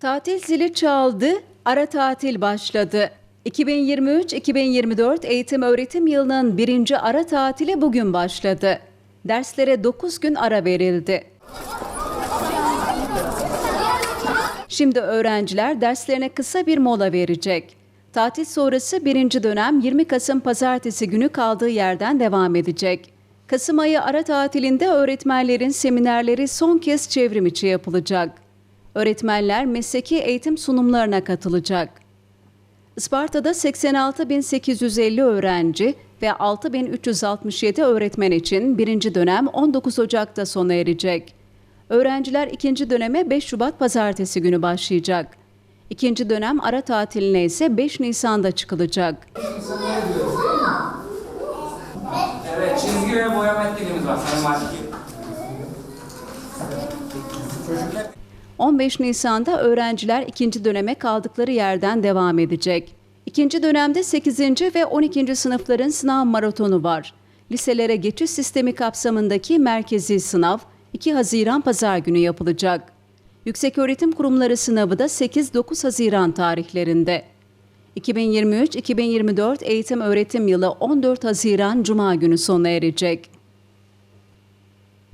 Tatil zili çaldı, ara tatil başladı. 2023-2024 eğitim öğretim yılının birinci ara tatili bugün başladı. Derslere 9 gün ara verildi. Şimdi öğrenciler derslerine kısa bir mola verecek. Tatil sonrası birinci dönem 20 Kasım Pazartesi günü kaldığı yerden devam edecek. Kasım ayı ara tatilinde öğretmenlerin seminerleri son kez çevrim içi yapılacak. Öğretmenler mesleki eğitim sunumlarına katılacak. Isparta'da 86.850 öğrenci ve 6.367 öğretmen için birinci dönem 19 Ocak'ta sona erecek. Öğrenciler ikinci döneme 5 Şubat pazartesi günü başlayacak. İkinci dönem ara tatiline ise 5 Nisan'da çıkılacak. Evet, çizgi ve boyama etkinliğimiz var Valim. 15 Nisan'da öğrenciler ikinci döneme kaldıkları yerden devam edecek. İkinci dönemde 8. ve 12. sınıfların sınav maratonu var. Liselere geçiş sistemi kapsamındaki merkezi sınav 2 Haziran Pazar günü yapılacak. Yükseköğretim kurumları sınavı da 8-9 Haziran tarihlerinde. 2023-2024 eğitim öğretim yılı 14 Haziran Cuma günü sona erecek.